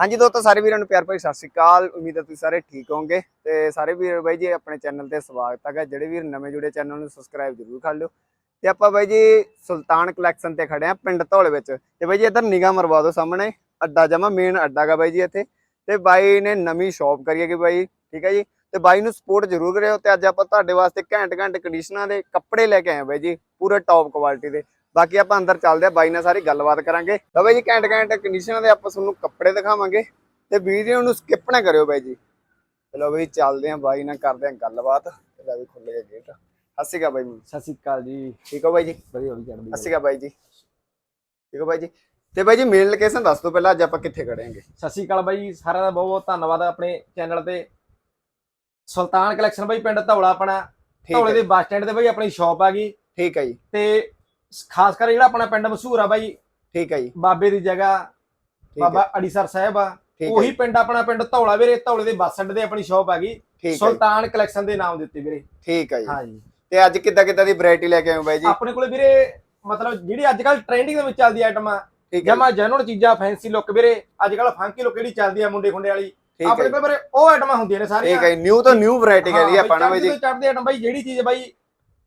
ਹਾਂਜੀ ਦੋਸਤੋ, ਸਾਰੇ ਵੀਰਾਂ ਨੂੰ ਪਿਆਰ ਭਰੀ ਸਤਿ ਸ਼੍ਰੀ ਅਕਾਲ। ਉਮੀਦ ਹੈ ਤੁਸੀਂ ਸਾਰੇ ਠੀਕ ਹੋਵੋਗੇ। ਤੇ ਸਾਰੇ ਵੀਰ, ਬਾਈ ਜੀ, ਆਪਣੇ ਚੈਨਲ ਤੇ ਸਵਾਗਤ ਹੈਗਾ। ਜਿਹੜੇ ਵੀਰ ਨਵੇਂ ਜੁੜੇ ਚੈਨਲ ਨੂੰ ਸਬਸਕ੍ਰਾਈਬ ਜ਼ਰੂਰ ਕਰ ਲਿਓ। ਤੇ ਆਪਾਂ ਬਾਈ ਜੀ, ਸੁਲਤਾਨ ਕਲੈਕਸ਼ਨ ਤੇ ਖੜੇ ਆ ਪਿੰਡ ਧੌਲੇ ਵਿੱਚ। ਤੇ ਬਾਈ ਜੀ, ਇੱਧਰ ਨਿਗਾਹ ਮਰਵਾ ਦਿਓ ਸਾਹਮਣੇ। ਅੱਡਾ ਜਮਾ ਮੇਨ ਅੱਡਾ ਗਾ ਬਾਈ ਜੀ ਇੱਥੇ। ਤੇ ਬਾਈ ਨੇ ਨਵੀਂ ਸ਼ਾਪ ਕਰੀ ਹੈਗੀ ਬਾਈ, ਠੀਕ ਹੈ ਜੀ। ਤੇ ਬਾਈ ਨੂੰ ਸਪੋਰਟ ਜ਼ਰੂਰ ਕਰਿਓ। ਤੇ ਅੱਜ ਆਪਾਂ ਤੁਹਾਡੇ ਵਾਸਤੇ ਘੈਂਟ ਘੈਂਟ ਕੰਡੀਸ਼ਨਾਂ ਦੇ ਕੱਪੜੇ ਲੈ ਕੇ ਆਏ ਬਾਈ ਜੀ, ਪੂਰੇ ਟੌਪ ਕੁਆਲਿਟੀ ਦੇ। ਬਾਕੀ ਆਪਾਂ ਅੰਦਰ ਚੱਲਦੇ ਆ ਬਾਈ ਨਾਲ ਸਾਰੀ ਗੱਲਬਾਤ ਕਰਾਂਗੇ। ਤਾਂ ਬਾਈ ਜੀ ਘੈਂਟ ਘੈਂਟ ਕੰਡੀਸ਼ਨਾਂ ਦੇ ਆਪਾਂ ਤੁਹਾਨੂੰ ਕੱਪੜੇ ਦਿਖਾਵਾਂਗੇ ਤੇ ਵੀਡੀਓ ਨੂੰ ਸਕਿਪ ਨਾ ਕਰਿਓ ਬਾਈ ਜੀ। ਚਲੋ ਬਾਈ ਚੱਲਦੇ ਆ ਬਾਈ ਨਾਲ ਕਰਦੇ ਆ ਗੱਲਬਾਤ। ਇਹਦਾ ਵੀ ਖੁੱਲ ਗਿਆ ਗੇਟ ਅਕਾਲ ਬਾਈ ਜੀ। ਸਤਿ ਸ਼੍ਰੀ ਅਕਾਲ ਜੀ। ਠੀਕ ਹੋ ਬਾਈ ਜੀ? ਵਧੀਆ ਵਧੀਆ ਚੜ੍ਹਦੀ ਅਕਾਲ ਬਾਈ ਜੀ। ਠੀਕ ਹੋ ਬਾਈ ਜੀ? ਤੇ ਬਾਈ ਜੀ ਮੇਨ ਲੋਕੇਸ਼ਨ ਦੱਸ ਦਿਓ ਪਹਿਲਾਂ ਅੱਜ ਆਪਾਂ ਕਿੱਥੇ ਖੜੇ ਆਂਗੇ ਸਤਿ ਸ਼੍ਰੀ ਅਕਾਲ ਬਾਈ ਸਾਰਿਆਂ ਦਾ ਬਹੁਤ ਬਹੁਤ ਧੰਨਵਾਦ ਆਪਣੇ ਚੈਨਲ ਤੇ। ਸੁਲਤਾਨ ਕਲੈਕਸ਼ਨ ਬਾਈ ਪਿੰਡ ਧੌਲਾ ਆਪਣਾ। ਧੌਲੇ ਦੇ ਬੱਸ ਸਟੈਂਡ ਤੇ ਬਾਈ ਆਪਣੀ ਸ਼ਾਪ ਆ ਗਈ। ਠੀਕ ਹੈ ਜੀ। ਤੇ ਖਾਸ ਕਰ ਜਿਹੜਾ ਆਪਣਾ ਪਿੰਡ ਮਸ਼ਹੂਰ ਆ ਬਾਈ। ਠੀਕ ਹੈ ਜੀ। ਬਾਬੇ ਦੀ ਜਗ੍ਹਾ ਹੈ ਬਾਬਾ ਅੜੀਸਰ ਸਾਹਿਬ ਆ। ਹੈ ਉਹੀ ਪਿੰਡ ਆਪਣਾ ਪਿੰਡ ਧੌਲਾ ਵੀਰੇ ਧੌਲੇ ਦੇ ਬੱਸ ਸਟੈਂਡ ਤੇ ਆਪਣੀ ਸ਼ਾਪ ਆ ਗਈ। ਹੈ ਸੁਲਤਾਨ ਕਲੈਕਸ਼ਨ ਦੇ ਨਾਮ ਦਿੱਤੇ ਵੀਰੇ। ਠੀਕ ਹੈ ਜੀ। ਹਾਂ ਜੀ ਤੇ ਅੱਜ ਕਿੱਦਾਂ ਕਿੱਦਾਂ ਦੀ ਵੈਰਾਈਟੀ ਲੈ ਕੇ ਆਏ ਹੋ ਬਾਈ ਜੀ? ਆਪਣੇ ਕੋਲੇ ਵੀਰੇ ਮਤਲਬ ਜਿਹੜੀ ਅੱਜ ਕੱਲ ਟ੍ਰੈਂਡਿੰਗ ਦੇ ਵਿੱਚ ਚੱਲਦੀ ਆਈਟਮਾਂ ਹੈ ਜੀ, ਜਮਾ ਜੈਨੂਨ ਚੀਜ਼ਾਂ ਫੈਂਸੀ ਲੁੱਕ ਵੀਰੇ। ਅੱਜ ਕੱਲ ਫੰਕੀ ਲੁੱਕ ਜਿਹੜੀ ਚੱਲਦੀ ਆ ਮੁੰਡੇ ਖੁੰਡੇ ਵਾਲੀ। ਹੈ ਆਪਣੇ ਕੋਲ ਵੀਰੇ ਉਹ ਆਈਟਮਾਂ ਹੁੰਦੀਆਂ ਨੇ ਸਾਰੀਆਂ। ਠੀਕ ਹੈ ਨਿਊ ਤੋਂ ਨਿਊ ਵੈਰਾਈਟੀ ਕਰੀ ਆਪਾਂ ਨਾ ਬਾਈ ਜੀ। ਚੜਦੇ ਆਟਮ ਬਾਈ ਜਿਹੜੀ ਚੀਜ਼ ਬਾਈ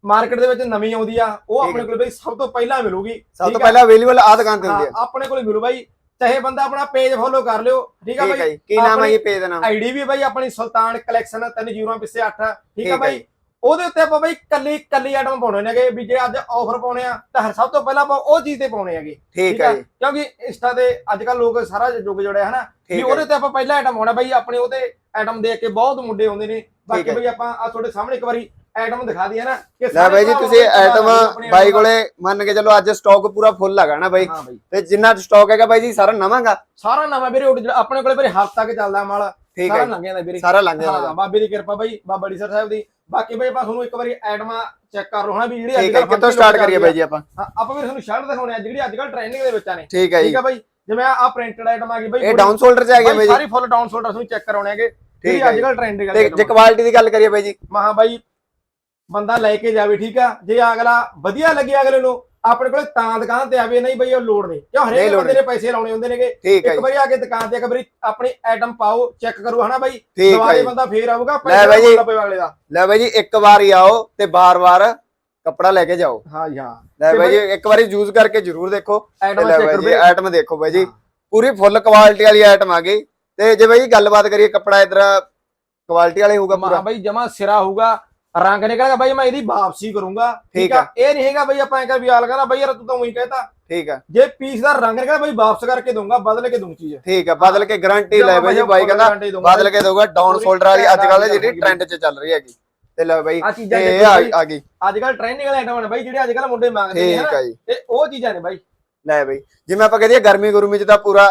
ਮਾਰਕੀਟ ਦੇ ਵਿੱਚ ਨਵੀਂ ਆਉਂਦੀ ਆ ਉਹ ਆਪਣੇ। ਕੋਲ ਬਾਈ ਸਭ ਤੋਂ ਪਹਿਲਾਂ ਮਿਲੂਗੀ ਸਭ ਤੋਂ ਆ? ਪਹਿਲਾਂ ਅਵੇਲੇਬਲ ਆ ਦੁਕਾਨ ਤੇ ਹੁੰਦੀ ਹੈ ਆਪਣੇ ਕੋਲ ਮਿਲੂ ਬਾਈ ਚਾਹੇ ਬੰਦਾ ਆਪਣਾ ਪੇਜ ਫੋਲੋ ਕਰ ਲਿਓ ਠੀਕ ਆ ਬਾਈ? ਕੀ ਨਾਮ ਹੈ ਜੀ ਪੇਜ ਦਾ ਨਾਮ? ਆਈਡੀ ਵੀ ਬਾਈ ਆਪਣੀ ਸੁਲਤਾਨ ਕਲੈਕਸ਼ਨ 30 ਪਿੱਛੇ 8 ਠੀਕ ਆ ਬਾਈ? ਉਹਦੇ ਉੱਤੇ ਆਪਾਂ ਬਾਈ ਕੱਲੀ ਕੱਲੀ ਆਈਟਮ ਪਾਉਣੇ ਨੇਗੇ ਵੀ ਜੇ ਅੱਜ ਆਫਰ ਪਾਉਣੇ ਆ ਤਾਂ ਸਭ ਤੋਂ ਪਹਿਲਾਂ ਆਪਾਂ ਉਹ ਚੀਜ਼ ਤੇ ਪਾਉਣੇ ਹੈਗੇ ਠੀਕ ਹੈ ਕਿਉਂਕਿ ਇੰਸਟਾ ਤੇ ਅੱਜ ਕੱਲ ਲੋਕ ਸਾਰਾ ਜੁਗ ਜੁੜਿਆ ਹਨਾ? ਵੀ ਉਹਦੇ ਤੇ ਆਪਾਂ ਪਹਿਲਾ ਆਈਟਮ ਹੋਣਾ ਬਾਈ ਆਪਣੇ ਉਹਦੇ ਆਈਟਮ ਦੇਖ ਕੇ ਬਹੁਤ ਮੁੰਡੇ ਆਉਂਦੇ ਨੇ। ਬਾਕੀ। ਬਈ ਆਪਾਂ ਆ ਤੁਹਾਡੇ ਸਾਹਮਣੇ ਇੱਕ ਵਾਰੀ ਆਈਟਮ ਦਿਖਾ ਦਈਏ ਨਾ ਕਿ ਲੈ ਬਾਈ ਜੀ ਤੁਸੀਂ ਆਈਟਮ ਬਾਈ ਕੋਲੇ ਮੰਨ ਕੇ ਚੱਲੋ ਅੱਜ ਸਟਾਕ ਪੂਰਾ ਫੁੱਲ ਹੈਗਾ ਨਾ ਬਾਈ। ਹਾਂ ਤੇ ਜਿੰਨਾ ਸਟਾਕ ਹੈਗਾ ਬਾਈ ਜੀ ਸਾਰਾ ਨਵਾਂਗਾ? ਸਾਰਾ ਨਵਾਂ ਵੀਰੇ ਆਪਣੇ ਕੋਲੇ ਵੀਰੇ ਹਫ਼ਤਾ ਤੱਕ ਚੱਲਦਾ ਮਾਲ ਠੀਕ ਸਾਰਾ ਹੈ ਲੰਘ ਜਾਂਦਾ ਵੀਰੇ। ਸਾਰਾ ਲੰਘ ਹਾਂ ਜਾਣਾ ਬਾਬੇ ਦੀ ਕਿਰਪਾ ਬਾਈ ਬਾਬਾ ਡੀਸਰ ਸਾਹਿਬ ਦੀ। ਬਾਕੀ ਬਾਈ ਆਪਾਂ ਤੁਹਾਨੂੰ ਇੱਕ ਵਾਰੀ ਆਈਟਮਾਂ ਚੈੱਕ ਕਰ ਲਓ ਹਨਾ ਵੀ ਜਿਹੜੀ ਅੱਜ ਹੈ ਕੱਲ ਕਿੱਥੋਂ ਸਟਾਰਟ ਕਰੀਏ ਬਾਈ ਜੀ ਆਪਾਂ? ਆਪਾਂ ਵੀ ਤੁਹਾਨੂੰ ਸ਼ਰਟ ਦਿਖਾਉਣੇ ਆ ਜਿਹੜੀ ਅੱਜ ਕੱਲ ਟ੍ਰੈਂਡਿੰਗ ਦੇ ਵਿੱਚ ਆ ਨੇ। ਠੀਕ ਹੈ ਜੀ। ਠੀਕ ਆ ਬਾਈ? ਜਿਵੇਂ ਆ ਪ੍ਰਿੰਟਡ ਆਈਟਮ ਆ ਗਈ ਬਾਈ ਇਹ ਡਾਊਨ ਸ਼ੋਲਡਰ ਚ ਆ ਗਿਆ ਬਾਈ ਜੀ। ਸਾਰੀ ਫੁੱਲ ਡਾਊਨ ਸ਼ੋਲਡਰ ਤੁਹਾਨੂੰ ਚੈੱਕ ਕਰਾਉਣੇ ਠੀਕ ਜਿਹੜੀ ਹੈ ਅੱਜ। ਕੱਲ ਟ੍ਰੈਂਡਿੰਗ ਤੇ ਜੇ ਹੈ ਕੁਆਲਿਟੀ ਦੀ ਗੱਲ ਕਰੀਏ ਬਾਈ ਜੀ। ਮਹਾ ਬਾਈ ਬੰਦਾ ਲੈ ਕੇ ਜਾਵੇ ਠੀਕ ਆ? ਜੇ ਅਗਲਾ ਵਧੀਆ ਲੱਗੇ ਅਗਲੇ ਨੂੰ ਆਪਣੇ ਕੋਲੇ ਤਾਂ ਦੁਕਾਨ ਤੇ ਆਵੇ ਨਹੀਂ ਬਈ ਉਹ ਲੋੜ ਨਹੀਂ। ਕਿਉਂ ਨਹੀਂ ਹਰੇਕ ਲੋੜ ਬੰਦੇ ਨੇ ਪੈਸੇ ਲਾਉਣੇ ਹੁੰਦੇ ਨੇਗੇ। ਠੀਕ ਹੈ ਇੱਕ ਜੀ। ਵਾਰੀ ਆ ਕੇ ਦੁਕਾਨ ਤੇ ਇੱਕ ਵਾਰੀ ਆਪਣੀ ਆਈਟਮ ਪਾਓ ਚੈੱਕ ਕਰੋ ਹਨਾ ਬਾਈ? ਹੈ ਦੁਬਾਰੇ ਜੀ। ਬੰਦਾ ਫੇਰ ਆਊਗਾ ਲੈ ਬਾਈ ਜੀ। ਪਏ ਅਗਲੇ ਦਾ। ਲੈ ਬਾਈ ਜੀ ਇੱਕ ਵਾਰ ਹੀ ਆਓ ਤੇ ਬਾਰ-ਬਾਰ ਕੱਪੜਾ ਲੈ ਕੇ ਜਾਓ। ਹਾਂ ਜੀ ਹਾਂ। ਲੈ ਤੇ ਬਾਈ ਜੀ ਇੱਕ ਵਾਰੀ ਯੂਜ਼ ਕਰਕੇ ਜ਼ਰੂਰ ਦੇਖੋ। ਤੇ ਆਈਟਮ ਲੈ ਚੈੱਕ ਬਾਈ ਕਰੋ ਜੀ ਬਈ। ਆਈਟਮ ਦੇਖੋ ਬਾਈ ਜੀ। ਹਾਂ। ਪੂਰੀ ਫੁੱਲ ਕੁਆਲਿਟੀ ਵਾਲੀ ਆਈਟਮ ਆ ਗਈ। ਤੇ ਜੇ ਬਾਈ ਗੱਲਬਾਤ ਕਰੀਏ ਕੱਪੜਾ ਇਧਰ ਕੁਆਲਿਟੀ ਵਾਲੇ ਹੋਊਗਾ ਪੂਰਾ। ਬਾਈ ਜਮਾ ਸਿਰਾ ਹੋਊਗਾ। ਰੰਗ ਨਿਕਲੇਗਾ ਬਾਈ ਮੈਂ ਇਹਦੀ ਵਾਪਸੀ ਕਰੂੰਗਾ ਠੀਕ ਆ? ਇਹ ਨਹੀਂ ਹੈਗਾ ਬਾਈ ਆਪਾਂ ਐਂ ਕਰ ਵੀ ਆਲ ਕਹਿੰਦਾ ਬਾਈ ਯਾਰ ਤੂੰ ਤਾਂ ਉਹੀ ਕਹਿਤਾ। ਠੀਕ ਆ। ਜੇ ਪੀਸ ਦਾ ਰੰਗ ਨਿਕਲਿਆ ਬਾਈ ਵਾਪਸ ਕਰਕੇ ਦਊਂਗਾ ਬਦਲ ਕੇ ਦਊਂ ਚੀਜ਼। ਠੀਕ ਆ ਬਦਲ ਕੇ ਗਾਰੰਟੀ ਲੈ ਬਾਈ ਬਾਈ ਕਹਿੰਦਾ ਬਦਲ ਕੇ ਦਊਗਾ ਡਾਊਨ ਸ਼ੋਲਡਰ ਵਾਲੀ ਅੱਜ ਕੱਲ ਜਿਹੜੀ ਟ੍ਰੈਂਡ 'ਚ ਚੱਲ ਰਹੀ ਹੈਗੀ। ਤੇ ਲੈ ਬਾਈ ਇਹ ਆ ਗਈ। ਅੱਜ ਕੱਲ ਟ੍ਰੈਂਡਿੰਗ ਵਾਲੇ ਆਈਟਮ ਨੇ ਬਾਈ ਜਿਹੜੇ ਅੱਜ ਕੱਲ ਮੁੰਡੇ ਮੰਗਦੇ ਨੇ ਤੇ ਉਹ ਚੀਜ਼ਾਂ ਨੇ ਬਾਈ। ਲੈ ਬਾਈ ਜਿਵੇਂ ਆਪਾਂ ਕਹਦੇ ਗਰਮੀ ਗੁਰਮੀ 'ਚ ਤਾਂ ਪੂਰਾ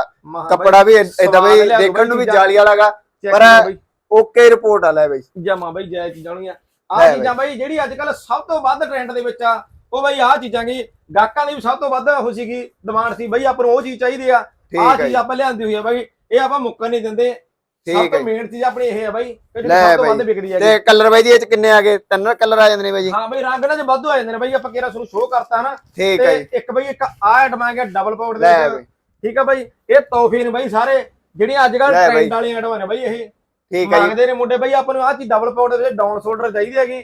ਕੱਪੜਾ ਵੀ ਇਦਾਂ ਬਈ ਦੇਖਣ ਨੂੰ ਵੀ ਜਾਲੀ ਵਾਲਾਗਾ ਪਰ ਓਕੇ ਰਿਪੋਰਟ ਆ ਲੈ ਬਾਈ। ਜਮਾ ਬਾਈ ਜੈ ਚੀਜ਼ਾਂ ਹੋਣਗੀਆਂ। ਆ। ਚੀਜ਼ਾਂ ਬਾਈ। ਜਿਹੜੀ ਅੱਜ ਕੱਲ ਸਭ ਤੋਂ ਵੱਧ ਟ੍ਰੈਂਡ ਦੇ ਵਿੱਚ ਆ ਉਹ ਬਾਈ ਆ ਚੀਜ਼ਾਂ ਕੀ ਗਾਹਕਾਂ ਦੀ ਵੀ ਸਭ ਤੋਂ ਵੱਧ ਉਹ ਸੀਗੀ ਡਿਮਾਂਡ ਸੀ। ਬਾਈ ਆਪਾਂ ਨੂੰ ਉਹ ਚੀਜ਼ ਚਾਹੀਦੀ ਆ ਆ ਹੈ ਚੀਜ਼ ਆਪਾਂ ਲਿਆਂਦੀ ਹੋਈ ਆ ਬਾਈ ਇਹ ਆਪਾਂ ਮੁੱਕਣ ਨਹੀਂ ਦਿੰਦੇ। ਸਭ ਠੀਕ ਤੋਂ ਹੈ ਮੇਨ ਚੀਜ਼ ਆਪਣੀ ਇਹ ਆ ਬਾਈ ਜਿਹੜੀ ਸਭ ਤੋਂ ਵੱਧ। ਵਿਕਦੀ ਹੈ ਤੇ ਕਲਰ ਬਾਈ ਜੀ ਇਹ 'ਚ ਕਿੰਨੇ ਆ ਗਏ? ਤਿੰਨ ਕਲਰ ਆ ਜਾਂਦੇ ਨੇ ਬਾਈ ਹਾਂ ਬਾਈ ਰੰਗ ਨਾਲ ਜੇ ਵਾਧੂ ਆ ਜਾਂਦੇ ਨੇ ਬਾਈ ਆਪਾਂ ਕਿਹੜਾ ਤੁਹਾਨੂੰ ਸ਼ੋਅ ਕਰਤਾ ਨਾ ਠੀਕ ਹੈ ਇੱਕ ਬਾਈ ਇੱਕ ਆ ਆਈਟਮ ਆ ਗਿਆ ਡਬਲ ਪਾਊਡ ਦੇ ਠੀਕ ਆ ਬਾਈ ਇਹ ਤੋਹਫੇ ਨੇ ਬਾਈ ਸਾਰੇ ਜਿਹੜੀਆਂ ਅੱਜ ਕੱਲ। ਟ੍ਰੈਂਡ ਵਾਲੀਆਂ ਆਈਟਮਾਂ ਨੇ ਬਾਈ ਇਹ। ਠੀਕ ਹੈ ਜੀ। ਮੰਗਦੇ ਨੇ ਮੁੰਡੇ ਬਾਈ ਆਪਾਂ ਨੂੰ ਆਹ ਚੀਜ਼ ਡਬਲ ਦੇ ਵਿੱਚ ਡਾਊਨ ਸ਼ੋਲਡਰ ਚਾਹੀਦੀ ਹੈਗੀ।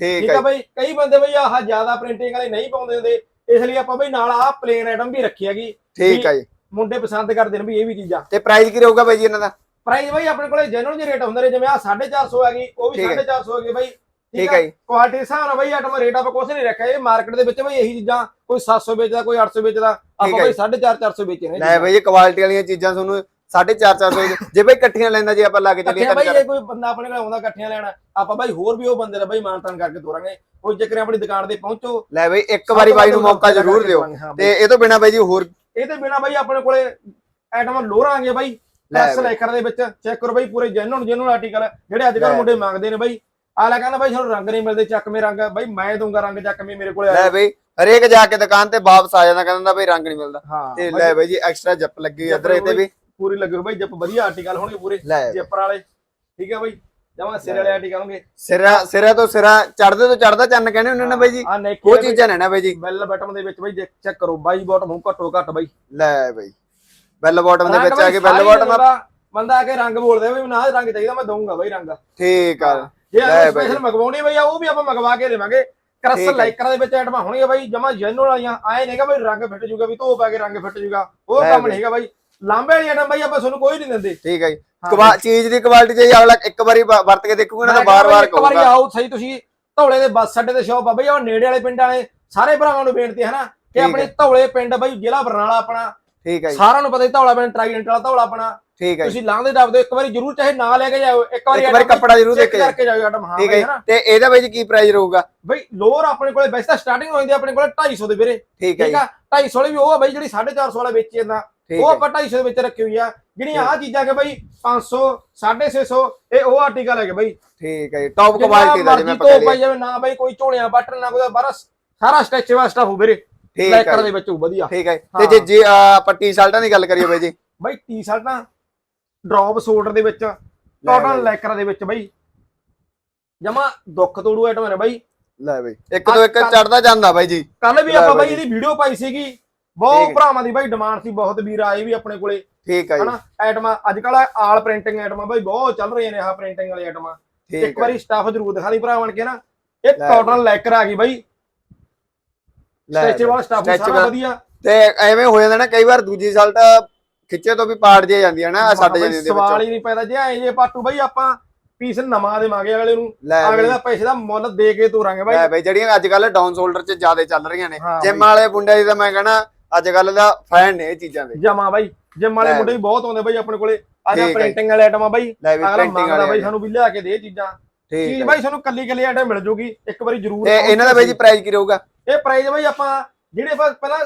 ਠੀਕ ਹੈ ਬਾਈ ਕਈ ਬੰਦੇ ਬਾਈ ਆਹ ਜ਼ਿਆਦਾ ਪ੍ਰਿੰਟਿੰਗ ਵਾਲੇ ਨਹੀਂ ਪਾਉਂਦੇ ਹੁੰਦੇ ਇਸ ਲਈ ਆਪਾਂ ਬਾਈ ਨਾਲ ਆਹ ਪਲੇਨ ਆਈਟਮ ਵੀ ਰੱਖੀ ਹੈਗੀ। ਠੀਕ ਹੈ ਜੀ। ਮੁੰਡੇ ਪਸੰਦ ਕਰਦੇ ਨੇ ਵੀ ਇਹ ਵੀ ਚੀਜ਼ਾਂ। ਤੇ ਪ੍ਰਾਈਸ ਕੀ ਰਹੂਗਾ ਬਾਈ ਜੀ ਇਹਨਾਂ ਦਾ? ਪ੍ਰਾਈਸ ਬਾਈ ਆਪਣੇ ਕੋਲੇ ਜੈਨੂਨ ਜਿਹੇ ਰੇਟ ਹੁੰਦੇ ਨੇ ਜਿਵੇਂ ਆ 450 ਹੈਗੀ ਉਹ ਵੀ ਠੀਕ ਹੈ। 450 ਹੈਗੀ ਬਾਈ। ਠੀਕ ਹੈ ਜੀ। ਕੁਆਲਿਟੀ ਹਿਸਾਬ ਨਾਲ ਬਾਈ ਆਟਮ ਰੇਟ ਆਪਾਂ ਕੁਛ ਨਹੀਂ ਰੱਖਿਆ ਇਹ ਮਾਰਕੀਟ ਦੇ ਵਿੱਚ ਬਾਈ ਇਹੀ ਚੀਜ਼ਾਂ ਕੋਈ 700 ਵੇਚਦਾ ਕੋਈ 800 ਵੇਚਦਾ ਆਪਾਂ ਬਾਈ 450 400 ਵੇਚੇ ਨੇ ਲੈ ਬਾਈ ਜੀ ਕੁਆਲਿਟੀ ਵਾਲੀਆਂ ਚੀਜ਼ਾਂ ਤੁਹਾਨੂੰ 450 ਜੇ ਬਾਈ ਇਕੱਠੀਆਂ ਲੈਂਦਾ ਜੇ ਆਪਾਂ ਲਾ ਕੇ ਚੱਲੀਏ ਬਾਈ ਤਾਂ ਜੇ ਕੋਈ ਬੰਦਾ ਆਪਣੇ ਕੋਲ ਆਉਂਦਾ ਇਕੱਠੀਆਂ ਲੈਣਾ ਆਪਾਂ ਬਾਈ ਹੋਰ ਵੀ ਉਹ ਬੰਦੇ ਦਾ ਬਾਈ ਮਾਨਤਾਨ ਕਰਕੇ ਤੋਰਾਂਗੇ। ਕੋਈ ਜੇਕਰ ਆਪਣੀ ਦੁਕਾਨ ਤੇ ਪਹੁੰਚੋ। ਲੈ ਬਾਈ ਇੱਕ ਵਾਰੀ ਬਾਈ ਨੂੰ ਮੌਕਾ ਜ਼ਰੂਰ ਦਿਓ। ਤੇ ਇਹ ਤੋਂ ਬਿਨਾ ਬਾਈ ਜੀ ਹੋਰ ਇਹ ਤੇ ਬਿਨਾ ਬਾਈ ਆਪਣੇ ਕੋਲੇ ਆਈਟਮ ਲੋਰਾਂ ਆਗੇ ਬਾਈ ਬਾਈ। ਲੈਕਰ ਦੇ ਵਿੱਚ। ਚੈੱਕ ਕਰੋ ਬਾਈ ਪੂਰੇ ਜੈਨੂਨ ਜੈਨੂਨ ਆਰਟੀਕਲ ਜਿਹੜੇ ਅੱਜ ਕੱਲ। ਮੁੰਡੇ ਮੰਗਦੇ ਨੇ ਬਾਈ। ਆਲਾ ਕਹਿੰਦਾ ਬਾਈ ਸਾਨੂੰ ਰੰਗ ਨਹੀਂ ਮਿਲਦੇ ਚੱਕਵੇਂ ਰੰਗ। ਬਾਈ ਮੈਂ ਦਊਂਗਾ ਰੰਗ ਚੱਕਵੇਂ ਮੇਰੇ ਕੋਲੇ ਲੈ ਬਾਈ ਹਰੇਕ ਜਾ ਕੇ ਦੁਕਾਨ ਤੇ ਵਾਪਸ ਆ ਜਾਂਦਾ ਕਹਿੰਦਾ ਬਾਈ ਰੰਗ ਨਹੀਂ ਮਿਲਦਾ। ਤੇ ਲੈ ਬਾਈ ਜੀ ਐਕਸਟਰਾ ਜੱਪ ਲੱਗੀ ਹੋਈ ਇੱਧਰ ਇਹਦੇ ਵੀ। ਪੂਰੀ ਲੱਗੇ ਹੋਏ ਬਾਈ ਜੱਪ ਵਧੀਆ ਆਰਟੀਕਲ ਹੋਣਗੇ ਪੂਰੇ ਲੈ। ਜੇਪਰ ਵਾਲੇ। ਠੀਕ ਹੈ ਬਾਈ? ਜਮਾ ਸਿਰ ਵਾਲੇ ਆਰਟੀਕਲ ਹੋਣਗੇ। ਸਿਰਾ ਸਿਰਾ ਤੋਂ ਸਿਰਾ ਚੜਦੇ ਤੋਂ ਚੜਦਾ ਚੰਨ ਕਹਿੰਦੇ ਹੁੰਦੇ ਨੇ ਬਾਈ ਜੀ। ਆ ਨੈਕ ਉਹ ਚੀਜ਼ਾਂ ਨੇ ਨਾ ਬਾਈ ਜੀ। ਬੈਲ ਬਟਨ ਦੇ ਵਿੱਚ ਬਾਈ ਚੈੱਕ ਕਰੋ ਬਾਈ ਬਾਟਮ ਹੂੰ ਘੱਟੋ ਘੱਟ ਬਾਈ। ਲੈ ਬਾਈ। ਬੈਲ ਬਾਟਮ ਦੇ ਰੰਗ ਵਿੱਚ ਆ ਬਾਈ ਕੇ ਬੈਲ ਸਾਰੇ ਬਾਟਮ। ਬੰਦਾ ਆ ਕੇ ਰੰਗ ਬੋਲਦੇ ਵੀ ਨਾ ਰੰਗ ਚਾਹੀਦਾ ਮੈਂ ਦਊਂਗਾ ਬਾਈ ਰੰਗ। ਠੀਕ ਆ। ਜੇ ਲੈ ਬਾਈ। ਸਪੈਸ਼ਲ ਮੰਗਵਾਉਣੀ ਬਈ ਆ ਉਹ ਵੀ ਆਪਾਂ ਮੰਗਵਾ ਕੇ ਦੇਵਾਂਗੇ। ਠੀਕ ਕਰਸ। ਲਾਈਕਰਾਂ ਦੇ ਵਿੱਚ ਆਈਟਮਾਂ ਹੋਣਗੀਆਂ ਬਾਈ ਜਮਾ ਜੈਨੂਅਲ ਵਾਲੀਆਂ। ਆਏ ਨਹੀਂਗਾ ਬਈ ਰੰਗ ਫਿੱਟ ਜੂਗਾ ਵੀ ਧੋ ਪਾ ਕੇ ਰੰਗ ਫਿੱਟ ਜੂਗਾ। ਉਹ ਲੈ ਕੰਮ ਬਾਈ। ਨਹੀਂਗਾ ਬਾਈ। ਲਾਂਬੇ ਵਾਲੀ ਆਈਟਮ ਬਾਈ ਆਪਾਂ ਤੁਹਾਨੂੰ ਕੋਈ ਨਹੀਂ ਦਿੰਦੇ। ਠੀਕ ਹੈ ਜੀ। ਕਵਾ ਚੀਜ਼ ਦੀ ਕੁਆਲਿਟੀ ਜੇ ਅਗਲਾ ਇੱਕ ਵਾਰੀ ਵਰਤ ਕੇ ਦੇਖੂਗਾ ਨਾ ਤਾਂ ਬਾਰ-ਬਾਰ ਬਾਈ ਇੱਕ ਵਾਰੀ ਕਹੂਗਾ। ਆਓ ਸਹੀ ਤੁਸੀਂ ਧੌਲੇ ਦੇ ਬੱਸ ਅੱਡੇ ਤੇ ਸ਼ੌਪ ਆ ਬਈ ਉਹ ਨੇੜੇ ਵਾਲੇ ਪਿੰਡਾਂ ਵਾਲੇ ਸਾਰੇ ਭਰਾਵਾਂ ਨੂੰ ਬੇਨਤੀ ਹੈ ਨਾ ਕਿ ਆਪਣੇ ਧੌਲੇ ਪਿੰਡ ਬਾਈ ਜ਼ਿਲ੍ਹਾ ਬਰਨਾਲਾ ਆਪਣਾ। ਠੀਕ ਹੈ ਜੀ। ਸਾਰਿਆਂ ਨੂੰ ਪਤਾ ਹੀ ਧੌਲਾ ਪਿੰਡ ਟ੍ਰਾਈਡੈਂਟ ਵਾਲਾ ਧੌਲਾ ਆਪਣਾ। ਠੀਕ ਹੈ ਜੀ। ਤੁਸੀਂ ਲਾਂਦੇ ਦੱਬਦੇ ਇੱਕ ਵਾਰੀ ਜ਼ਰੂਰ ਚਾਹੇ ਨਾ ਲੈ ਕੇ ਜਾਓ ਇੱਕ ਵਾਰੀ ਇੱਕ ਵਾਰੀ ਕੱਪੜਾ ਜ਼ਰੂਰ ਦੇਖ ਕੇ। ਕਰਕੇ ਜਾਓ ਆਟਮ ਹਾਂ ਠੀਕ ਹੈ ਤੇ ਇਹਦਾ ਬਾਈ ਜੀ ਕੀ ਪ੍ਰਾਈਸ ਰਹੂਗਾ? ਬਈ ਲੋਅਰ ਆਪਣੇ ਕੋਲੇ ਵੈਸੇ ਤਾਂ ਸਟਾਰਟਿੰਗ ਹੋ ਜਾਂਦੀ ਆਪਣੇ ਕੋਲੇ 250 ਦੇ ਵੀਰੇ। ਠੀਕ ਹੈ ਜੀ। ਆ? 250 ਵਾਲੀ ਵੀ ਉਹ ਆ ਬਈ ਜਿਹੜੀ 450 ਵਾਲਾ ਵੇਚੀ ਜਾਂਦਾ। ਉਹ ਹੈ। ਆਪਾਂ 250 ਦੇ ਵਿੱਚ ਰੱਖੀ ਹੋਈ ਆ ਜਿਹੜੀਆਂ। ਆ ਚੀਜ਼ਾਂ ਕਿ ਬਈ 500 650 ਇਹ ਉਹ ਆਰਟੀਕਲ ਹੈਗੇ ਬਈ। ਠੀਕ ਹੈ ਟੌਪ ਕੁਆਲਿਟੀ ਦਾ ਜਿਵੇਂ ਤੋਂ ਕਹਿ ਪਾਈ ਜਾਵੇ ਨਾ ਬਈ ਕੋਈ ਝੋਲਿਆਂ ਬਟਨ ਨਾ ਕੋਈ ਬਾਰਾ ਸਾਰਾ ਸਟੈਚ ਵਾ ਸਟਫ ਵੀਰੇ। ਠੀਕ ਲੈਕਰ ਹੈ ਦੇ ਵਿੱਚ ਵਧੀਆ। ਠੀਕ ਹੈ। ਹਾਂ। ਤੇ ਜੇ ਜੇ ਆਪਾਂ ਟੀ-ਸ਼ਰਟਾਂ ਦੀ ਗੱਲ ਕਰੀਏ ਬਾਈ ਜੀ। ਬਈ ਟੀ-ਸ਼ਰਟਾਂ ਡ੍ਰੌਪ ਸ਼ੋਲਡਰ ਦੇ ਵਿੱਚ ਬਾਈ। ਕਾਟਨ ਲੈਕਰ ਦੇ ਵਿੱਚ ਬਈ। ਜਮਾ ਦੁੱਖ ਤੋੜੂ ਆਈਟਮ ਨੇ ਬਈ। ਲੈ ਬਾਈ। ਇੱਕ ਤੋਂ ਇੱਕ ਚੜਦਾ ਜਾਂਦਾ ਬਾਈ ਜੀ। ਕੱਲ ਵੀ ਆਪਾਂ ਬਾਈ ਬਈ ਇਹਦੀ ਵੀਡੀਓ ਪਾਈ ਸੀਗੀ। ਬਹੁਤ ਹੈ। ਭਰਾਵਾਂ ਦੀ ਬਈ ਡਿਮਾਂਡ ਸੀ ਬਹੁਤ ਵੀਰ ਆਏ ਵੀ ਆਪਣੇ ਕੋਲੇ। ਠੀਕ ਹੈ ਜੀ। ਹਨਾ ਆਈਟਮਾਂ ਅੱਜ ਕੱਲ ਆਲ ਪ੍ਰਿੰਟਿੰਗ ਆਈਟਮਾਂ ਬਈ ਬਹੁਤ ਚੱਲ ਰਹੀਆਂ ਨੇ ਆਹ ਪ੍ਰਿੰਟਿੰਗ ਵਾਲੀ ਆਈਟਮਾਂ ਇੱਕ ਹੈ ਵਾਰੀ ਸਟਾਫ ਜ਼ਰੂਰ ਦਿਖਾ ਦੀ ਭਰਾ ਬਣ ਕੇ ਨਾ। ਇਹ ਕਾਟਨ ਲੈਕਰ ਆ ਗਈ ਬਈ। ਸਟ੍ਰੈਚੇਬਲ ਸਟਾਫ ਸਾਰਾ। ਵਧੀਆ। ਤੇ ਐਵੇਂ ਹੋ ਜਾਂਦਾ ਨਾ ਕਈ ਵਾਰ ਦੂਜੀ ਸ਼ਰਟ ਖਿੱਚੇ ਤੋਂ ਵੀ ਪਾੜ ਜੇ ਜਾਂਦੀਆਂ ਨਾ ਸਾਡੇ ਬਈ ਜਿਹੇ ਦੇ ਸਵਾਲ ਵਿੱਚ। ਹੀ ਨਹੀਂ ਪੈਦਾ। ਜੇ ਐ ਜੇ ਪਾਟੂ ਬਈ ਆਪਾਂ ਪੀਸ ਨਵਾਂ ਦੇਵਾਂਗੇ ਅਗਲੇ ਨੂੰ। ਅਗਲੇ ਦਾ ਪੈਸੇ ਦਾ ਮੁੱਲ ਦੇ ਕੇ ਤੋਰਾਂਗੇ ਬਾਈ। ਲੈ ਬਾਈ ਜਿਹੜੀਆਂ ਅੱਜ ਕੱਲ ਡਾਊਨ ਸ਼ੋਲਡਰ 'ਚ ਜ਼ਿਆਦਾ ਚੱਲ ਰਹੀਆਂ ਨੇ। ਹਾਂ ਜਿਮ ਵਾਲੇ ਮੁੰਡੇ ਦੀ ਤਾਂ ਮੈਂ ਕਹਣਾ ਅੱਜ ਕੱਲ ਦਾ ਫੈਨ ਨੇ ਇਹ ਚੀਜ਼ਾਂ ਦੇ। ਜਮਾ ਬਾਈ ਜਿਮ ਵਾਲੇ ਮੁੰਡੇ ਵੀ ਬਹੁਤ ਆਉਂਦੇ ਬਾਈ ਆਪਣੇ ਕੋਲੇ। ਆ ਜਾ। ਪ੍ਰਿੰਟਿੰਗ ਵਾਲੇ ਆਈਟਮਾਂ ਬਾਈ। ਅਗਲਾ ਪ੍ਰਿੰਟਿੰਗ ਮੰਗਦਾ ਵਾਲੇ ਬਾਈ ਸਾਨੂੰ ਵੀ ਲਿਆ ਕੇ ਦੇ ਚੀਜ਼ਾਂ। ਠੀਕ ਚੀਜ਼ ਬਾਈ ਸਾਨੂੰ ਕੱਲੀ ਕੱਲੀ ਆਈਟਮ ਮਿਲ ਜੂਗੀ। ਇੱਕ ਵਾਰੀ ਜ਼ਰੂਰ ਤੇ ਇਹਨਾਂ ਦਾ ਬਾਈ ਜੀ ਪ੍ਰਾਈਸ ਕੀ ਰਹੂਗਾ? ਇਹ ਪ੍ਰਾਈਸ ਬਾਈ ਆਪਾਂ ਜਿਹੜੇ ਪਹਿਲਾਂ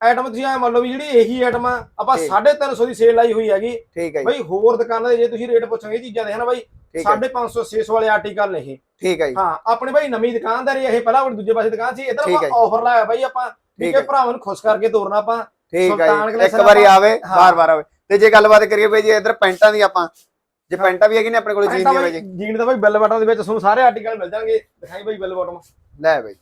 ਆਈਟਮ ਤੁਸੀਂ ਐ ਮੰਨ ਲਓ ਵੀ ਜਿਹੜੀ ਇਹੀ ਆਈਟਮ ਆ ਆਪਾਂ ਠੀਕ। 350 ਦੀ ਸੇਲ ਲਾਈ ਹੋਈ ਹੈਗੀ। ਠੀਕ ਹੈ ਬਾਈ ਹੋਰ ਦੁਕਾਨਾਂ ਦੇ ਜੇ ਤੁਸੀਂ ਰੇਟ ਪੁੱਛੋਗੇ ਇਹ ਚੀਜ਼ਾਂ ਦੇ ਹਨ ਬਾਈ? ਠੀਕ ਹੈ 550 600 ਵਾਲੇ ਆਰਟੀਕਲ ਨੇ ਇਹ। ਠੀਕ ਹੈ ਜੀ। ਹਾਂ ਆਪਣੇ ਬਾਈ ਨਵੀਂ ਦੁਕਾਨਦਾਰੀ ਇਹ ਪਹਿਲਾਂ ਦੂਜੇ ਪਾਸੇ ਦੁਕਾਨ ਸੀ। ਇਧਰ। ਆਪਾਂ ਆਫਰ ਲਾਇਆ ਬਾਈ ਆਪਾਂ ਠੀਕ ਹੈ ਹੈ। ਭਰਾਵਾਂ ਨੂੰ ਖੁਸ਼ ਕਰਕੇ ਤੋਰਨਾ ਆਪਾਂ। ਠੀਕ ਹੈ ਇੱਕ ਵਾਰੀ ਆਵੇ ਹਾਂ। ਬਾਰ ਬਾਰ ਆਵੇ। ਤੇ ਜੇ ਗੱਲਬਾਤ ਕਰੀਏ ਬਾਈ ਜੀ ਇਧਰ ਪੈਂਟਾਂ ਦੀ ਆਪਾਂ ਜੇ ਪੈਂਟਾਂ ਵੀ ਹੈਗੀ ਨੇ ਆਪਣੇ ਕੋਲ ਜੀਨ ਦੀਆਂ ਬਾਈ ਜੀ। ਜੀਨ ਦਾ ਬਾਈ ਬੈਲ ਬਟਨ ਦੇ ਵਿੱਚ ਤੁਹਾਨੂੰ ਸਾਰੇ ਆਰਟੀਕਲ ਮਿਲ ਜਾਣਗੇ। ਦਿਖਾਈ ਬਾਈ ਬੈਲ ਬਟਨ ਲੈ ਬਾਈ।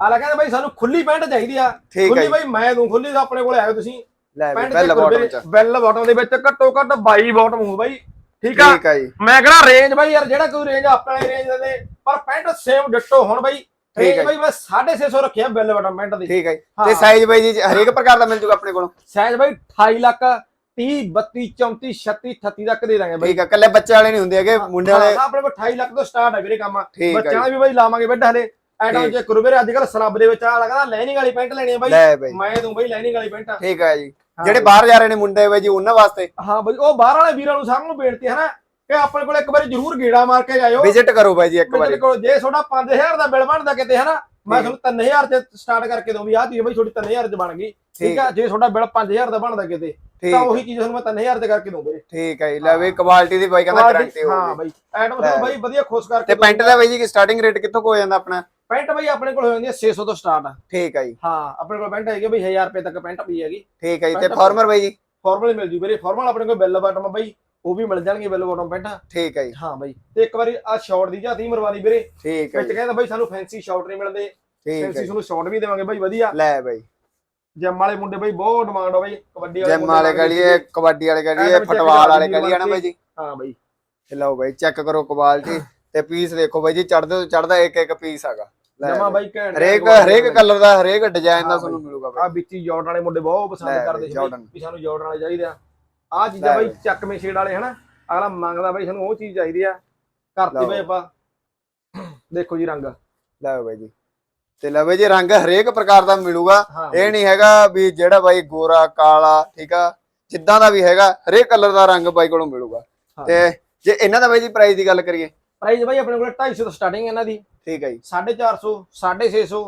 ਆਲਾ ਕਹਿੰਦਾ ਬਾਈ ਸਾਨੂੰ ਖੁੱਲੀ ਪੈਂਟ ਚਾਹੀਦੀ ਆ। ਹੈ ਖੁੱਲੀ ਬਾਈ ਮੈਂ ਦੂੰ ਖੁੱਲੀ ਤਾਂ ਆਪਣੇ ਕੋਲੇ ਆਇਓ ਤੁਸੀਂ। ਲੈ ਬੈਲ ਬਾਟਮ ਚ। ਬੈਲ ਬਟਨ ਦੇ ਵਿੱਚ ਘੱਟੋ ਘੱਟ 22 ਬਾਟਮ ਹੋਊ ਬਾਈ। ਠੀਕ ਆ? ਹੈ ਮੈਂ ਕਿਹੜਾ ਰੇਂਜ ਬਾਈ ਯਾਰ ਜਿਹੜਾ ਕੋਈ ਰੇਂਜ ਆਪਣੇ ਰੇਂਜ ਦੇ ਪਰ ਪੈਂਟ ਸੇਮ ਡਿੱਟੋ ਹੁਣ ਬਾਈ। ਹੈ। ਰੇਂਜ ਬਾਈ ਮੈਂ 650 ਰੱਖਿਆ ਬੈਲ ਬਟਨ ਪੈਂਟ ਦੀ। ਠੀਕ ਹੈ ਹਾਂ। ਤੇ ਸਾਈਜ਼ ਬਾਈ ਜੀ ਹਰੇਕ ਪ੍ਰਕਾਰ ਦਾ ਮਿਲ ਜੂਗਾ ਆਪਣੇ ਕੋਲੋਂ? ਸਾਈਜ਼ ਬਾਈ 28 ਲੱਖ 30 32 34 36 38 ਤੱਕ ਦੇ ਦਾਂਗੇ ਬਾਈ। ਠੀਕ ਹੈ ਕੱਲੇ ਬੱਚੇ ਵਾਲੇ ਨਹੀਂ ਹੁੰਦੇ ਹੈਗੇ ਮੁੰਡੇ ਵਾਲੇ ਹਾਂ, ਆਪਣੇ ਕੋਲ 28 ਲੱਖ ਤੋਂ ਸਟਾਰਟ ਹੈ ਵੀਰੇ ਕੰਮ। ਠੀਕ ਹੈ ਬੱਚਿਆਂ ਦਾ। ਵੀ ਬਾਈ ਲਾਵਾਂਗੇ ਬੈੱਡ ਹਲੇ। ਐਡਮ ਠੀਕ। ਜੇ ਕਰੂ ਵੀਰੇ ਅੱਜ ਕੱਲ ਸਲੱਬ ਦੇ ਵਿੱਚ ਆ ਲੱਗਦਾ ਲਾਈਨਿੰਗ ਵਾਲੀ ਪੈਂਟ ਲੈਣੀ ਹੈ ਬਾਈ। ਮੈਂ ਦੂੰ ਬਾਈ ਲਾਈਨਿੰਗ ਵਾਲੀ ਪੈਂਟ ਠੀਕ ਹੈ ਜੀ। ਹਾਂ ਜਿਹੜੇ। ਬਾਹਰ ਜਾ ਰਹੇ ਨੇ ਮੁੰਡੇ ਬਾਈ ਜੀ ਉਹਨਾਂ ਵਾਸਤੇ। ਹਾਂ ਬਾਈ ਉਹ ਬਾਹਰ ਵਾਲੇ ਵੀਰਾਂ ਨੂੰ ਸਭ ਨੂੰ ਬੇਨਤੀ ਹੈ ਨਾ ਕਿ ਆਪਣੇ ਕੋਲ ਇੱਕ ਵਾਰੀ ਜ਼ਰੂਰ ਗੇੜਾ ਮਾਰ ਕੇ ਜਾਇਓ। ਵਿਜ਼ਿਟ ਕਰੋ ਬਾਈ ਜੀ ਇੱਕ ਵਾਰੀ। ਕੋਲ ਜੇ ਤੁਹਾਡਾ 5000 ਦਾ ਬਿੱਲ ਬਣਦਾ ਕਿਤੇ ਹੈ ਨਾ ਮੈਂ। ਤੁਹਾਨੂੰ 3000 ਚ ਸਟਾਰਟ ਕਰਕੇ ਦਊਂ ਵੀ ਆਹ ਚੀਜ਼ ਬਾਈ ਤੁਹਾਡੀ 3000 ਚ ਬਣ ਗਈ। ਠੀਕ ਆ? ਜੇ ਤੁਹਾਡਾ ਬਿੱਲ 5000 ਦਾ ਬਣਦਾ ਕਿਤੇ ਤਾਂ ਉਹੀ ਚੀਜ਼ ਤੁਹਾਨੂੰ ਮੈਂ 3000 ਤੇ ਕਰਕੇ ਦਊਂ ਵੀਰੇ ਠੀਕ ਹੈ ਜੀ। ਲੈ ਬਈ ਕੁਆਲਿਟੀ ਦੀ ਬਾਈ ਕਹਿੰਦਾ ਗਾਰੰਟੀ ਹਾਂ ਹੋਊਗੀ। ਬਾਈ। ਐਡਮ ਤੁਹਾਨੂੰ ਬਾਈ ਵਧੀਆ ਖੁਸ਼ ਕਰਕੇ ਤੇ ਪੈਂਟ ਦਾ ਬਾਈ ਜੀ ਸਟਾਰਟਿੰਗ ਰੇਟ ਕਿੱਥੋਂ ਕੋ ਹੋ ਜਾਂਦਾ ਆਪਣਾ? ਪੈਂਟ ਬਾਈ ਆਪਣੇ ਕੋਲ ਹੋ ਜਾਂਦੀ ਹੈ 600 ਤੋਂ ਸਟਾਰਟ ਆ। ਠੀਕ ਹੈ ਜੀ। ਹਾਂ ਆਪਣੇ ਕੋਲ ਪੈਂਟ ਹੈਗੀ ਬਈ 1000 ਰੁਪਏ ਤੱਕ ਪੈਂਟ ਵੀ ਹੈਗੀ। ਠੀਕ ਹੈ ਜੀ। ਤੇ ਫਾਰਮਰ ਬਾਈ ਜੀ? ਫਾਰਮਲ ਮਿਲ ਜੂ ਵੀਰੇ। ਫਾਰਮਲ ਆਪਣੇ ਕੋਲ ਬਿੱਲ ਬਾਟਮ ਬਾਈ। ਉਹ ਵੀ ਮਿਲ ਜਾਣਗੇ ਬਿੱਲ ਬਾਟਮ ਪੈਂਟਾਂ ਠੀਕ ਹੈ ਜੀ। ਹਾਂ ਬਾਈ। ਤੇ ਇੱਕ ਵਾਰੀ ਆ ਸ਼ਾਰਟ ਦੀ ਝਾਤੀ ਮਰਵਾ ਦੀ ਵੀਰੇ। ਠੀਕ ਹੈ ਵਿੱਚ ਜੀ। ਕਹਿੰਦਾ ਬਾਈ ਸਾਨੂੰ ਫੈਂਸੀ ਸ਼ਾਰਟ ਨਹੀਂ ਮਿਲਦੇ। ਠੀਕ ਹੈ ਫੈਂਸੀ ਜੀ। ਤੁਹਾਨੂੰ ਸ਼ਾਰਟ ਵੀ ਦੇਵਾਂਗੇ ਬਾਈ ਵਧੀਆ। ਲੈ ਬਾਈ। ਜਿਮ ਵਾਲੇ ਮੁੰਡੇ ਬਾਈ ਬਹੁਤ ਡਿਮਾਂਡ ਆ ਬਾਈ। ਕਬੱਡੀ ਵਾਲੇ ਜਿਮ ਵਾਲੇ ਸੀ। ਕਬੱਡੀ ਵਾਲੇ check ਫੁੱਟਬਾਲ ਵਾਲੇ ਕਰਾ ਕਹਲੀਏ ਨਾ ਬਾਈ ਜੀ। ਹਾਂ ਬਾਈ। ਲਓ ਬਾਈ ਚੈੱਕ ਕਰੋ ਕੁਆਲਿਟੀ ਤੇ ਪੀਸ ਦੇਖੋ ਬਾਈ ਜੀ ਚੜਦੇ ਚੜਦਾ ਇੱਕ ਇੱਕ ਪੀਸ ਹੈਗਾ। ਜਮਾ ਬਾਈ। ਘੈਂਟ ਹਰੇਕ ਹਰੇਕ ਕਲਰ ਦਾ ਹਰੇਕ ਡਿਜ਼ਾਈਨ ਦਾ ਤੁਹਾਨੂੰ ਮਿਲੂਗਾ ਆ ਬਾਈ ਵਿੱਚੀ ਜਾਰਡਨ ਵਾਲੇ ਮੁੰਡੇ ਬਹੁਤ ਪਸੰਦ ਕਰਦੇ ਸੀ ਵੀ ਸਾਨੂੰ ਜਾਰਡਨ ਵਾਲੇ ਚਾਹੀਦੇ ਆ। ਆ ਚੀਜ਼ਾਂ ਬਾਈ। ਚੱਕਵੇਂ ਸ਼ੇਡ ਵਾਲੇ ਹਨਾ? ਅਗਲਾ ਮੰਗਦਾ ਬਾਈ ਸਾਨੂੰ ਉਹ ਚੀਜ਼ ਚਾਹੀਦੀ ਆ। ਕਰਤੀ। ਬਾਈ ਆਪਾਂ ਦੇਖੋ ਜੀ ਰੰਗ। ਲੈ ਬਾਈ ਜੀ। ਤੇ ਲੈ ਬਾਈ ਜੀ ਰੰਗ ਹਰੇਕ ਪ੍ਰਕਾਰ ਦਾ ਮਿਲੂਗਾ। ਇਹ ਨਹੀਂ ਹੈਗਾ ਵੀ ਜਿਹੜਾ ਬਾਈ ਗੋਰਾ ਕਾਲਾ ਠੀਕ ਆ? ਜਿੱਦਾਂ ਦਾ ਵੀ ਹੈਗਾ ਹਰੇਕ ਕਲਰ ਦਾ ਰੰਗ ਬਾਈ ਕੋਲੋਂ ਮਿਲੂਗਾ। ਤੇ ਜੇ ਇਹਨਾਂ ਦਾ ਬਾਈ ਜੀ ਪ੍ਰਾਈਸ ਦੀ ਗੱਲ ਕਰੀਏ। ਪ੍ਰਾਈਸ ਬਾਈ ਆਪਣੇ ਕੋਲ 250 ਤੋਂ ਸਟਾਰਟਿੰਗ ਇਹਨਾਂ ਦੀ। ਠੀਕ ਹੈ ਜੀ। 450 650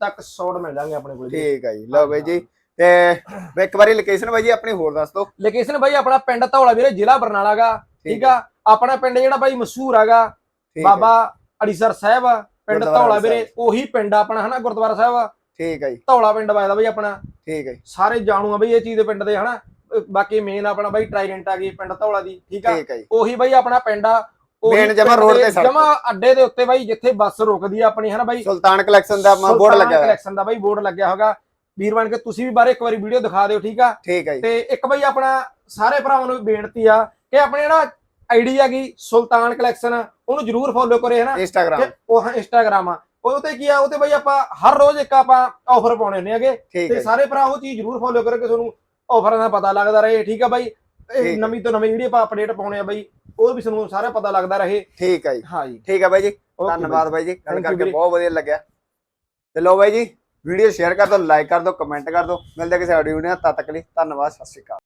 ਤੱਕ ਸ਼ਾਰਟ ਮਿਲ ਜਾਣਗੇ ਆਪਣੇ ਕੋਲ ਠੀਕ ਹੈ ਜੀ। ਲਓ ਬਾਈ ਜੀ ਤੇ ਇੱਕ ਵਾਰੀ ਲੋਕੇਸ਼ਨ ਬਾਈ ਜੀ ਆਪਣੀ ਹੋਰ ਦੱਸ ਦਿਓ। ਲੋਕੇਸ਼ਨ ਬਾਈ ਆਪਣਾ ਪਿੰਡ ਧੌਲਾ ਵੀਰੇ ਜ਼ਿਲ੍ਹਾ ਬਰਨਾਲਾ ਗਾ ਠੀਕ ਆ? ਆਪਣਾ ਪਿੰਡ ਜਿਹੜਾ ਬਾਈ ਮਸ਼ਹੂਰ ਹੈਗਾ ਬਾਬਾ ਅੜੀਸਰ ਸਾਹਿਬ ਪਿੰਡ ਧੌਲਾ। ਵੀਰੇ ਉਹੀ ਪਿੰਡ ਆਪਣਾ ਹਨਾ ਗੁਰਦੁਆਰਾ ਸਾਹਿਬ? ਠੀਕ ਹੈ ਜੀ। ਧੌਲਾ ਪਿੰਡ ਵੱਜਦਾ ਬਾਈ ਆਪਣਾ। ਠੀਕ ਹੈ ਸਾਰੇ ਜਾਣੂ ਆ ਬਈ ਇਹ ਚੀਜ਼ ਦੇ ਪਿੰਡ ਦੇ ਹਨਾ? ਬਾਕੀ ਮੇਨ ਆਪਣਾ ਬਾਈ ਟ੍ਰਾਈਡੈਂਟ ਆ ਗਈ ਪਿੰਡ ਧੌਲਾ ਦੀ ਠੀਕ ਆ? ਉਹੀ ਬਾਈ ਆਪਣਾ ਪਿੰਡ ਆ Main ਜਮਾਂ road ਤੇ ਸੜਕ ਜਮਾ ਅੱਡੇ ਦੇ ਉੱਤੇ ਬਾਈ ਜਿੱਥੇ ਬੱਸ ਰੁਕਦੀ ਆ ਆਪਣੀ ਹਨਾ ਬਾਈ? ਸੁਲਤਾਨ ਕਲੈਕਸ਼ਨ ਦਾ ਬੋਰਡ ਲੱਗਿਆ ਹੋਇਆ। ਕਲੈਕਸ਼ਨ ਦਾ ਬਾਈ ਬੋਰਡ ਲੱਗਿਆ ਹੋਗਾ। ਵੀਰ ਬਣ ਕੇ ਤੁਸੀਂ ਵੀ ਬਾਰੇ ਇੱਕ ਵਾਰੀ ਵੀਡੀਓ ਦਿਖਾ ਦਿਓ ਠੀਕ ਆ? ਠੀਕ ਜੀ। ਤੇ ਇੱਕ ਬਈ ਆਪਣਾ ਸਾਰੇ ਭਰਾਵਾਂ ਨੂੰ ਬੇਨਤੀ ਆ ਕਿ ਆਪਣੇ ਜਿਹੜਾ ਆਈਡੀ ਹੈਗੀ ਸੁਲਤਾਨ ਕਲੈਕਸ਼ਨ ਉਹਨੂੰ ਜਰੂਰ ਫੋਲੋ ਕਰੇ ਹਨਾ? ਇੰਸਟਾਗ੍ਰਾਮ ਕਿ ਉਹ ਹਾਂ ਇੰਸਟਾਗ੍ਰਾਮ ਆ। ਉਹ ਤੇ ਕੀ ਆ ਉਹ ਤੇ ਬਈ ਆਪਾਂ ਹਰ ਰੋਜ਼ ਇੱਕ ਆਪਾਂ ਆਫਰ ਪਾਉਣੇ ਹੁੰਦੇ ਹੈਗੇ। ਤੇ ਸਾਰੇ ਭਰਾ ਉਹ ਚੀਜ਼ ਜਰੂਰ ਫੋਲੋ ਕਰੋ ਕਿ ਤੁਹਾਨੂੰ ਆਫਰਾਂ ਦਾ ਪਤਾ ਲੱਗਦਾ ਰਹੇ ਠੀਕ ਆ ਬਾਈ? ਇਹ। ਨਵੀਂ ਤੋਂ ਨਵੀਂ ਜਿਹੜੀ ਆਪਾਂ ਅਪਡੇਟ ਪਾਉਣੇ ਆ ਬਾਈ ਉਹ ਵੀ ਤੁਹਾਨੂੰ ਸਾਰਾ ਪਤਾ ਲੱਗਦਾ ਰਹੇ। ਠੀਕ ਹੈ ਜੀ। ਹਾਂ ਜੀ। ਠੀਕ ਹੈ ਬਾਈ ਜੀ। ਧੰਨਵਾਦ ਬਾਈ। ਜੀ। ਗੱਲ ਕਰਕੇ। ਬਹੁਤ ਵਧੀਆ ਲੱਗਿਆ। ਤੇ ਲੋ ਬਾਈ ਜੀ ਵੀਡੀਓ ਸ਼ੇਅਰ ਕਰ ਦਿਓ ਲਾਈਕ ਕਰ ਦਿਓ ਕਮੈਂਟ ਕਰ ਦਿਓ। ਮਿਲਦੇ ਕਿਸੇ ਆਡੀਓ ਨਾਲ, ਤਦ ਤੱਕ ਲਈ ਧੰਨਵਾਦ, ਸਤਿ ਸ਼੍ਰੀ ਅਕਾਲ।